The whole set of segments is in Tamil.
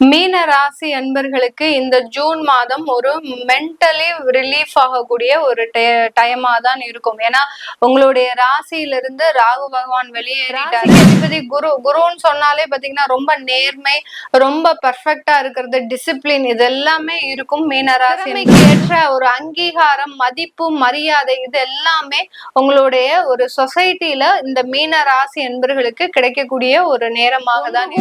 மீன ராசி அன்பர்களுக்கு இந்த ஜூன் மாதம் ஒரு மென்டலி ரிலீஃப் ஆகக்கூடிய ஒரு டைமா தான் இருக்கும். ஏன்னா உங்களுடைய ராசியிலிருந்து ராகு பகவான் வெளியேறிட்டாரு. அதிபதி குரு குருன்னு சொன்னாலே பாத்தீங்கன்னா ரொம்ப நேர்மை ரொம்ப பர்ஃபெக்டா இருக்கிறது டிசிப்ளின் இது எல்லாமே இருக்கும். மீன ராசி ஏற்ற ஒரு அங்கீகாரம் மதிப்பு மரியாதை இது எல்லாமே உங்களுடைய ஒரு சொசைட்டில இந்த மீன ராசி என்பர்களுக்கு கிடைக்கக்கூடிய ஒரு நேரமாக தான்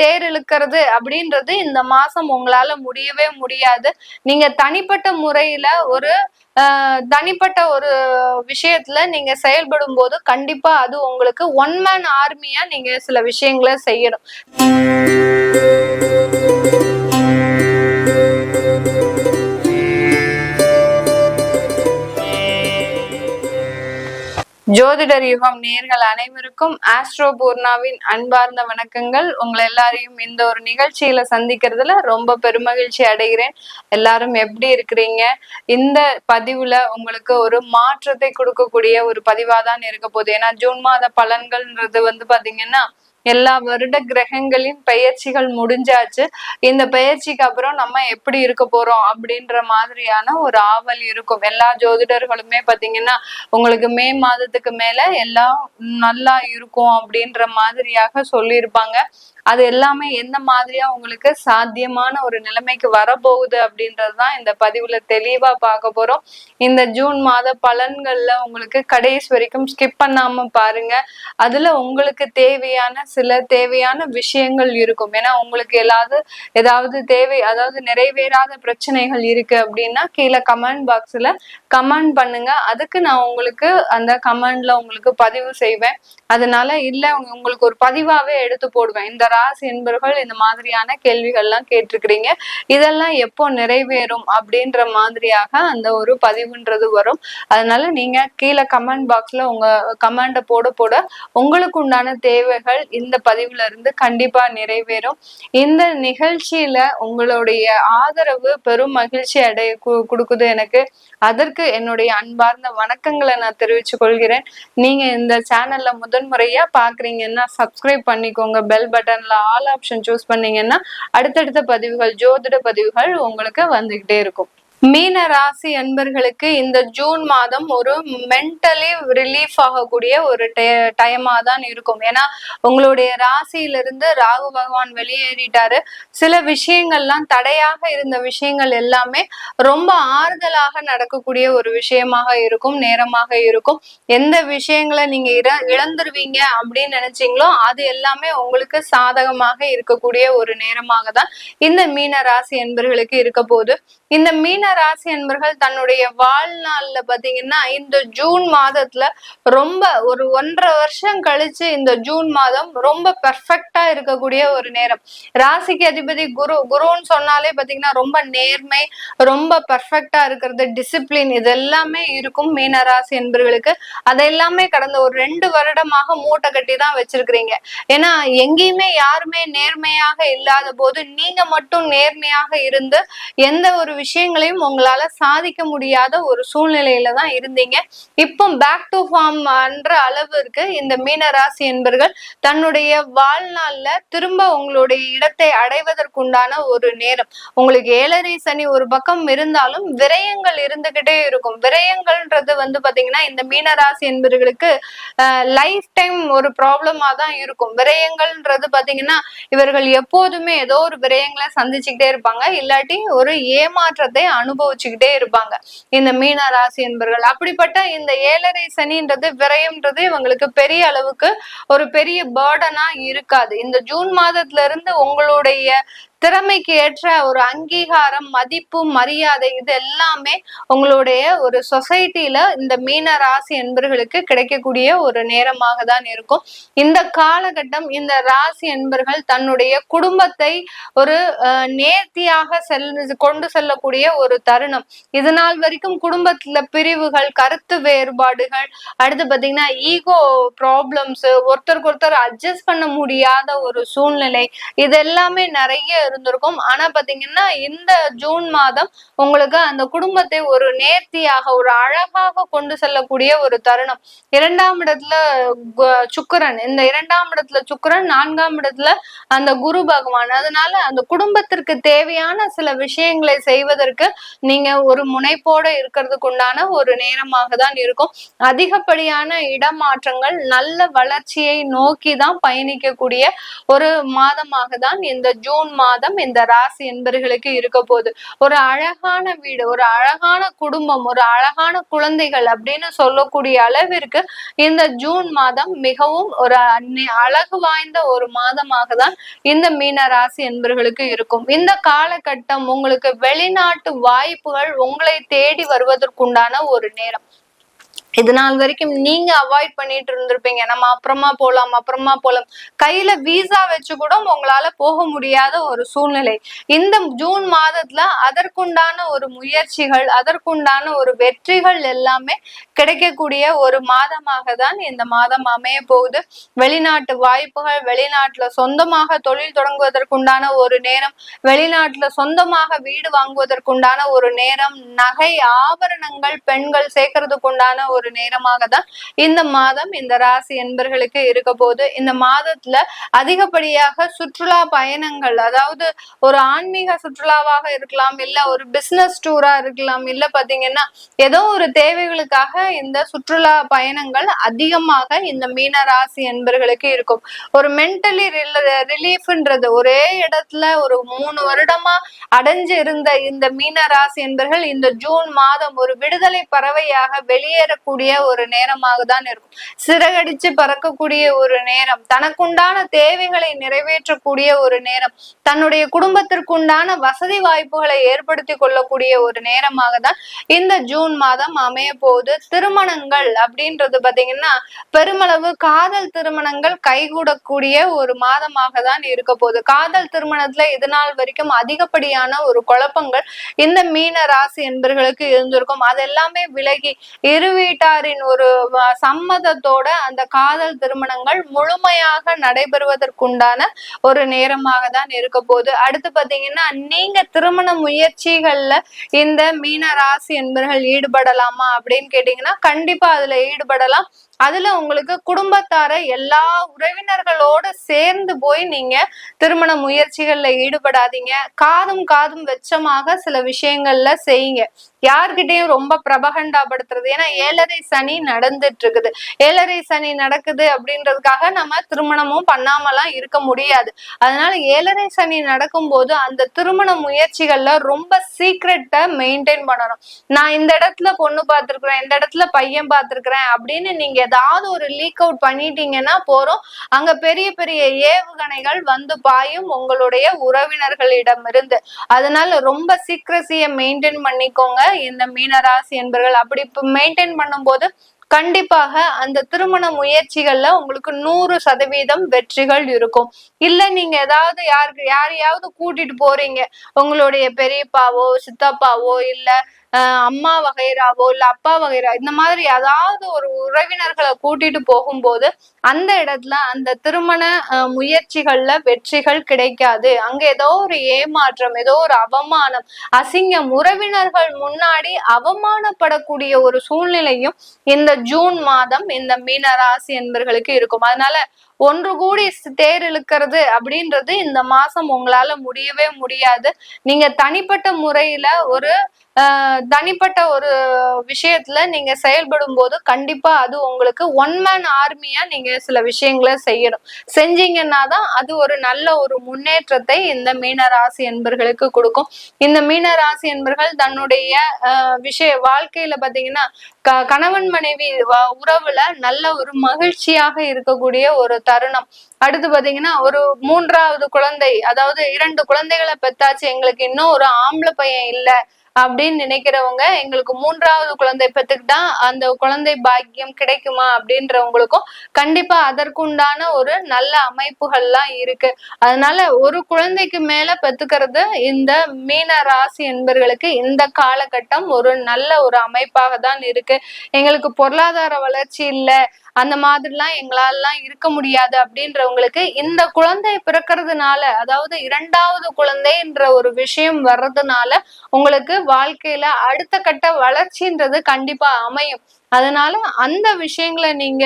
தேர் இழுக்கிறது அப்படின்னு அப்படின்றது இந்த மாசம் உங்களால முடியவே முடியாது. நீங்க தனிப்பட்ட முறையில ஒரு தனிப்பட்ட ஒரு விஷயத்துல நீங்க செயல்படும் போது கண்டிப்பா அது உங்களுக்கு ஒன் மேன் ஆர்மியா நீங்க சில விஷயங்களை செய்யணும். ஜோதிடர் யுகம் நேர்கள் அனைவருக்கும் ஆஸ்ட்ரோ பூர்ணாவின் அன்பார்ந்த வணக்கங்கள். உங்களை எல்லாரையும் இந்த ஒரு நிகழ்ச்சியில சந்திக்கிறதுல ரொம்ப பெருமகிழ்ச்சி அடைகிறேன். எல்லாரும் எப்படி இருக்கிறீங்க? இந்த பதிவுல உங்களுக்கு ஒரு மாற்றத்தை கொடுக்கக்கூடிய ஒரு பதிவாதான் இருக்க போகுது. ஏன்னா ஜூன் மாத பலன்கள்ன்றது வந்து பாத்தீங்கன்னா எல்லா வருட கிரகங்களின் பயிற்சிகள் முடிஞ்சாச்சு. இந்த பயிற்சிக்கு அப்புறம் நம்ம எப்படி இருக்க போறோம் அப்படின்ற மாதிரியான ஒரு ஆவல் இருக்கும். எல்லா ஜோதிடர்களுமே பாத்தீங்கன்னா உங்களுக்கு மே மாதத்துக்கு மேல எல்லாம் நல்லா இருக்கும் அப்படின்ற மாதிரியாக சொல்லியிருப்பாங்க. அது எல்லாமே எந்த மாதிரியா உங்களுக்கு சாத்தியமான ஒரு நிலைமைக்கு வரப்போகுது அப்படின்றதுதான் இந்த பதிவுல தெளிவா பார்க்க போறோம். இந்த ஜூன் மாத பலன்கள்ல உங்களுக்கு கடைசி வரைக்கும் ஸ்கிப் பண்ணாம பாருங்க. அதுல உங்களுக்கு தேவையான சில தேவையான விஷயங்கள் இருக்கும். ஏன்னா உங்களுக்கு ஏதாவது ஏதாவது தேவை அதாவது நிறைவேறாத பிரச்சனைகள் இருக்கு அப்படின்னா கீழே கமெண்ட் பாக்ஸ்ல கமெண்ட் பண்ணுங்க. அதுக்கு நான் உங்களுக்கு அந்த கமெண்ட்ல உங்களுக்கு பதிவு செய்வேன். அதனால இல்ல உங்களுக்கு ஒரு பதிவாவே எடுத்து போடுவேன். இந்த ராசி என்பர்கள் இந்த மாதிரியான கேள்விகள்லாம் கேட்டிருக்கிறீங்க. இதெல்லாம் எப்போ நிறைவேறும் அப்படின்ற மாதிரியாக அந்த ஒரு பதிவுன்றது வரும். அதனால நீங்க கீழே கமெண்ட் பாக்ஸ்ல உங்க கமெண்ட போட போட உங்களுக்கு உண்டான தேவைகள் இந்த பதிவுல இருந்து கண்டிப்பா நிறைவேறும். இந்த நிகழ்ச்சியில உங்களுடைய ஆதரவு பெரும் மகிழ்ச்சி அடைய கொடுக்குது எனக்கு. அதற்கு என்னுடைய அன்பார்ந்த வணக்கங்களை நான் தெரிவிச்சு கொள்கிறேன். நீங்க இந்த சேனல்ல முதன்முறையா பாக்குறீங்கன்னா சப்ஸ்கிரைப் பண்ணிக்கோங்க. பெல் பட்டன் பட்டன்ல ஆல் ஆப்ஷன் சூஸ் பண்ணீங்கன்னா அடுத்தடுத்த பதிவுகள் ஜோதிட பதிவுகள் உங்களுக்கு வந்துகிட்டே இருக்கும். மீன ராசி அன்பர்களுக்கு இந்த ஜூன் மாதம் ஒரு மென்டலி ரிலீஃப் ஆகக்கூடிய ஒரு டைமா தான் இருக்கும். ஏன்னா உங்களுடைய ராசியிலிருந்து ராகு பகவான் வெளியேறிட்டாரு. சில விஷயங்கள்லாம் தடையாக இருந்த விஷயங்கள் எல்லாமே ரொம்ப ஆறுதலாக நடக்கக்கூடிய ஒரு விஷயமாக இருக்கும் நேரமாக இருக்கும். எந்த விஷயங்களை நீங்க இழந்துருவீங்க அப்படின்னு நினைச்சீங்களோ அது எல்லாமே உங்களுக்கு சாதகமாக இருக்கக்கூடிய ஒரு நேரமாக தான் இந்த மீன ராசி என்பர்களுக்கு இருக்க போது இந்த மீன ராசி என்பர்கள் தன்னுடைய வாழ்நாள்ல பாத்தீங்கன்னா இந்த ஜூன் மாதத்துல ரொம்ப ஒரு ஒன்றரை வருஷம் கழிச்சு இந்த ஜூன் மாதம் ரொம்ப பெர்ஃபெக்டா இருக்கக்கூடிய ஒரு நேரம். ராசிக்கு அதிபதி குரு குருன்னு சொன்னாலே பாத்தீங்கன்னா ரொம்ப நேர்மை ரொம்ப பெர்ஃபெக்டா இருக்கிறது டிசிப்ளின் இது எல்லாமே இருக்கும் மீன ராசி என்பர்களுக்கு அதெல்லாமே கடந்த ஒரு ரெண்டு வருடமாக மூட்டை கட்டி தான் வச்சிருக்கிறீங்க. ஏன்னா எங்கேயுமே யாருமே நேர்மையாக இல்லாத போது நீங்க மட்டும் நேர்மையாக இருந்து எந்த ஒரு விஷயங்களையும் உங்களால சாதிக்க முடியாத ஒரு சூழ்நிலையில தான் இருந்தீங்க. இப்போ பேக் டு ஃபார்ம் என்ற அளவிற்கு இந்த மீனராசி என்பர்கள் தன்னுடைய வாழ்நாள்ல திரும்ப உங்களுடைய இடத்தை அடைவதற்குண்டான ஒரு நேரம். உங்களுக்கு ஏழரை சனி ஒரு பக்கம் இருந்தாலும் விரயங்கள் இருந்துகிட்டே இருக்கும். விரயங்கள்ன்றது வந்து பாத்தீங்கன்னா இந்த மீனராசி என்பவர்களுக்கு லைஃப் டைம் ஒரு ப்ராப்ளமா தான் இருக்கும். விரயங்கள்ன்றது பாத்தீங்கன்னா இவர்கள் எப்போதுமே ஏதோ ஒரு விரயங்களை சந்திச்சுக்கிட்டே இருப்பாங்க. இல்லாட்டி ஒரு ஏமாற்றத்தை அனுபவிச்சுக்கிட்டே இருப்பாங்க. இந்த மீன ராசி என்பர்கள் அப்படிப்பட்ட இந்த ஏழரை சனின்றது விரயம்ன்றது இவங்களுக்கு பெரிய அளவுக்கு ஒரு பெரிய பேர்டனா இருக்காது. இந்த ஜூன் மாதத்துல இருந்து உங்களுடைய திறமைக்கு ஏற்ற ஒரு அங்கீகாரம் மதிப்பு மரியாதை இது எல்லாமே உங்களுடைய ஒரு சொசைட்டில இந்த மீன ராசி என்பர்களுக்கு கிடைக்கக்கூடிய ஒரு நேரமாக தான் இருக்கும். இந்த காலகட்டம் இந்த ராசி என்பர்கள் தன்னுடைய குடும்பத்தை ஒரு நேர்த்தியாக செல் கொண்டு செல்லக்கூடிய ஒரு தருணம். இது நாள் வரைக்கும் குடும்பத்துல பிரிவுகள் கருத்து வேறுபாடுகள் அடுத்து பாத்தீங்கன்னா ஈகோ ப்ராப்ளம்ஸ் ஒருத்தருக்கு ஒருத்தர் அட்ஜஸ்ட் பண்ண முடியாத ஒரு சூழ்நிலை இது எல்லாமே நிறைய இருந்திருக்கும். ஆனா பாத்தீங்கன்னா இந்த ஜூன் மாதம் உங்களுக்கு அந்த குடும்பத்தை ஒரு நேர்த்தியாக ஒரு அழகாக கொண்டு செல்லக்கூடிய ஒரு தருணம். இரண்டாம் இடத்துல சுக்கரன். இந்த இரண்டாம் இடத்துல சுக்கரன் நான்காம் இடத்துல அந்த குரு பகவான். அதனால அந்த குடும்பத்திற்கு தேவையான சில விஷயங்களை செய்வதற்கு நீங்க ஒரு முனைப்போட இருக்கிறதுக்கு உண்டான ஒரு நேரமாக தான் இருக்கும். அதிகப்படியான இடமாற்றங்கள் நல்ல வளர்ச்சியை நோக்கி தான் பயணிக்கக்கூடிய ஒரு மாதமாக தான் இந்த ஜூன் மாதம் இந்த ராசி என்பர்களுக்கு இருக்க போகுது. ஒரு அழகான வீடு ஒரு அழகான குடும்பம் ஒரு அழகான குழந்தைகள் அப்படின்னு சொல்லக்கூடிய அளவிற்கு இந்த ஜூன் மாதம் மிகவும் ஒரு அழகு வாய்ந்த ஒரு மாதமாக தான் இந்த மீன ராசி என்பர்களுக்கு இருக்கும். இந்த காலகட்டம் உங்களுக்கு வெளிநாட்டு வாய்ப்புகள் உங்களை தேடி வருவதற்குண்டான ஒரு நேரம். இது நாள் வரைக்கும் நீங்க அவாய்ட் பண்ணிட்டு இருந்திருப்பீங்க. நம்ம அப்புறமா போலாம் அப்புறமா போலாம். கையில வீசா வச்சு கூட உங்களால போக முடியாத ஒரு சூழ்நிலை. இந்த ஜூன் மாதத்துல அதற்குண்டான ஒரு முயற்சிகள் அதற்குண்டான ஒரு வெற்றிகள் எல்லாமே கிடைக்கக்கூடிய ஒரு மாதமாக தான் இந்த மாதம் அமைய போகுது. வெளிநாட்டு வாய்ப்புகள் வெளிநாட்டுல சொந்தமாக தொழில் தொடங்குவதற்குண்டான ஒரு நேரம் வெளிநாட்டுல சொந்தமாக வீடு வாங்குவதற்குண்டான ஒரு நேரம் நகை ஆபரணங்கள் பெண்கள் சேர்க்கறதுக்குண்டான ஒரு ஒரு நேரமாக தான் இந்த மாதம் இந்த ராசி என்பர்களுக்கு இருக்க போது இந்த மாதத்துல அதிகப்படியாக சுற்றுலா பயணங்கள் அதாவது ஒரு ஆன்மீக சுற்றுலாவாக இருக்கலாம் இல்ல ஒரு பிசினஸ் டூரா இருக்கலாம் இல்ல பாத்தீங்கன்னா ஏதோ ஒரு தேவைகளுக்காக இந்த சுற்றுலா பயணங்கள் அதிகமாக இந்த மீன ராசி என்பர்களுக்கு இருக்கும். ஒரு மென்டலி ரிலீஃப்ன்றது ஒரே இடத்துல ஒரு மூணு வருடமா அடைஞ்சு இருந்த இந்த மீன ராசி என்பர்கள் இந்த ஜூன் மாதம் ஒரு விடுதலை பறவையாக வெளியேறக்கூடிய கூடிய ஒரு நேரமாக தான் இருக்கும். சிறகடிச்சு பறக்கக்கூடிய ஒரு நேரம் தனக்குண்டான தேவைகளை நிறைவேற்றக்கூடிய ஒரு நேரம் தன்னுடைய குடும்பத்திற்குண்டான வசதி வாய்ப்புகளை ஏற்படுத்தி கொள்ளக்கூடிய ஒரு நேரமாக தான் இந்த ஜூன் மாதம் அமைய போகுது திருமணங்கள் அப்படின்றது பாத்தீங்கன்னா பெருமளவு காதல் திருமணங்கள் கைகூடக்கூடிய ஒரு மாதமாக தான் இருக்க போகுது. காதல் திருமணத்துல இது நாள் வரைக்கும் அதிகப்படியான ஒரு குழப்பங்கள் இந்த மீன ராசி என்பர்களுக்கு இருந்திருக்கும். அது எல்லாமே விலகி இரு வீட்டாரின் ஒரு சம்மதத்தோட அந்த காதல் திருமணங்கள் முழுமையாக நடைபெறுவதற்குண்டான ஒரு நேரமாக தான் இருக்க போகுது. அடுத்து பாத்தீங்கன்னா நீங்க திருமண முயற்சிகள்ல இந்த மீன ராசி என்பர்கள் ஈடுபடலாமா அப்படின்னு கேட்டீங்கன்னா கண்டிப்பா அதுல ஈடுபடலாம். அதுல உங்களுக்கு குடும்பத்தார எல்லா உறவினர்களோட சேர்ந்து போய் நீங்க திருமண முயற்சிகள்ல ஈடுபடாதீங்க. காதும் காதும் வெச்சமாக சில விஷயங்கள்ல செய்யுங்க. யார்கிட்டையும் ரொம்ப பிரபகண்டாப்படுத்துறது. ஏன்னா ஏழரை சனி நடந்துட்டு இருக்குது ஏழரை சனி நடக்குது அப்படின்றதுக்காக நம்ம திருமணமும் பண்ணாமலாம் இருக்க முடியாது. அதனால ஏழரை சனி நடக்கும் போது அந்த திருமண முயற்சிகள்ல ரொம்ப சீக்ரெட்டை மெயின்டைன் பண்ணணும். நான் இந்த இடத்துல பொண்ணு பார்த்துருக்குறேன் இந்த இடத்துல பையன் பார்த்துருக்குறேன் அப்படின்னு நீங்க ஏதாவது ஒரு லீக் அவுட் பண்ணிட்டீங்கன்னா போறோம் அங்க பெரிய பெரிய ஏவுகணைகள் வந்து பாயும் உங்களுடைய உறவினர்களிடம் இருந்து அதனால ரொம்ப சீக்ரஸியை மெயின்டைன் பண்ணிக்கோங்க. இந்த மீனராசி என்பர்கள் அப்படி மெயின்டைன் பண்ணும்போது கண்டிப்பாக அந்த திருமண முயற்சிகள்ல உங்களுக்கு நூறு சதவீதம் வெற்றிகள் இருக்கும். இல்ல நீங்க ஏதாவது யாருக்கு யாரையாவது கூட்டிட்டு போறீங்க. உங்களுடைய பெரியப்பாவோ சித்தப்பாவோ இல்ல அம்மா வகைராவோ இல்ல அப்பா வகைரா இந்த மாதிரி ஏதாவது ஒரு உறவினர்களை கூட்டிட்டு போகும்போது அந்த இடத்துல அந்த திருமண முயற்சிகள்ல வெற்றிகள் கிடைக்காது. அங்க ஏதோ ஒரு ஏமாற்றம் ஏதோ ஒரு அவமானம் அசிங்கம் உறவினர்கள் முன்னாடி அவமானப்படக்கூடிய ஒரு சூழ்நிலையும் இந்த ஜூன் மாதம் இந்த மீன ராசி என்பர்களுக்கு இருக்கும். அதனால ஒன்று கூடி தேர் இழுக்கிறது அப்படின்றது இந்த மாசம் உங்களால முடியவே முடியாது. நீங்க தனிப்பட்ட முறையில ஒரு தனிப்பட்ட ஒரு விஷயத்துல நீங்க செயல்படும் போது கண்டிப்பா அது உங்களுக்கு ஒன் மேன் ஆர்மியா நீங்க சில விஷயங்களை செய்யணும். செஞ்சீங்கன்னா தான் அது ஒரு நல்ல ஒரு முன்னேற்றத்தை இந்த மீன ராசி என்பர்களுக்கு கொடுக்கும். இந்த மீன ராசி என்பர்கள் தன்னுடைய விஷய வாழ்க்கையில பாத்தீங்கன்னா கணவன் மனைவி உறவுல நல்ல ஒரு மகிழ்ச்சியாக இருக்கக்கூடிய ஒரு தருணம். அடுத்து பாத்தீங்கன்னா ஒரு மூன்றாவது குழந்தை அதாவது இரண்டு குழந்தைகளை பெத்தாச்சு எங்களுக்கு இன்னும் ஒரு ஆம்பளை பையன் இல்லை. அப்படின்னு நினைக்கிறவங்க எங்களுக்கு மூன்றாவது குழந்தை பெற்றுக்கிட்டா அந்த குழந்தை பாக்கியம் கிடைக்குமா அப்படின்றவங்களுக்கும் கண்டிப்பா அதற்குண்டான ஒரு நல்ல அமைப்புகள்லாம் இருக்கு. அதனால ஒரு குழந்தைக்கு மேல பெத்துக்கிறது இந்த மீன ராசி என்பர்களுக்கு இந்த காலகட்டம் ஒரு நல்ல ஒரு அமைப்பாக தான் இருக்கு. எங்களுக்கு பொருளாதார வளர்ச்சி இல்லை. அந்த மாதிரிலாம் எங்களாலாம் இருக்க முடியாது அப்படின்றவங்களுக்கு இந்த குழந்தை பிறக்கிறதுனால அதாவது இரண்டாவது குழந்தைன்ற ஒரு விஷயம் வர்றதுனால உங்களுக்கு வாழ்க்கையில அடுத்த கட்ட வளர்ச்சின்றது கண்டிப்பா அமையும். அதனால அந்த விஷயங்களை நீங்க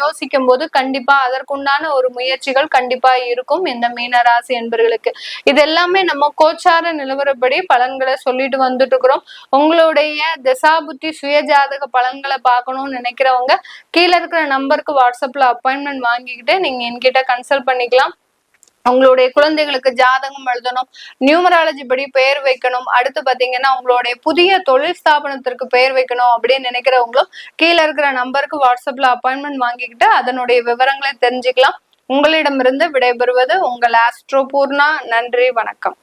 யோசிக்கும் போது கண்டிப்பா அதற்குண்டான ஒரு முயற்சிகள் கண்டிப்பா இருக்கும் இந்த மீனராசி என்பர்களுக்கு. இது எல்லாமே நம்ம கோச்சார நிலவரப்படி பலன்களை சொல்லிட்டு வந்துட்டு இருக்கிறோம் உங்களுடைய தசாபுத்தி சுயஜாதக பலன்களை பார்க்கணும்னு நினைக்கிறவங்க கீழே இருக்கிற நம்பருக்கு வாட்ஸ்அப்ல அப்பாயின்மெண்ட் வாங்கிக்கிட்டு நீங்க என்கிட்ட கன்சல்ட் பண்ணிக்கலாம். உங்களுடைய குழந்தைகளுக்கு ஜாதகம் எழுதணும் நியூமராலஜி படி பெயர் வைக்கணும். அடுத்து பாத்தீங்கன்னா உங்களுடைய புதிய தொழில் ஸ்தாபனத்திற்கு பெயர் வைக்கணும் அப்படின்னு நினைக்கிறவங்களும் கீழே இருக்கிற நம்பருக்கு வாட்ஸ்அப்ல அப்பாயின்மெண்ட் வாங்கிக்கிட்டு அதனுடைய விவரங்களை தெரிஞ்சுக்கலாம். உங்களிடமிருந்து விடைபெறுவது உங்கள் ஆஸ்ட்ரோ பூர்ணா. நன்றி வணக்கம்.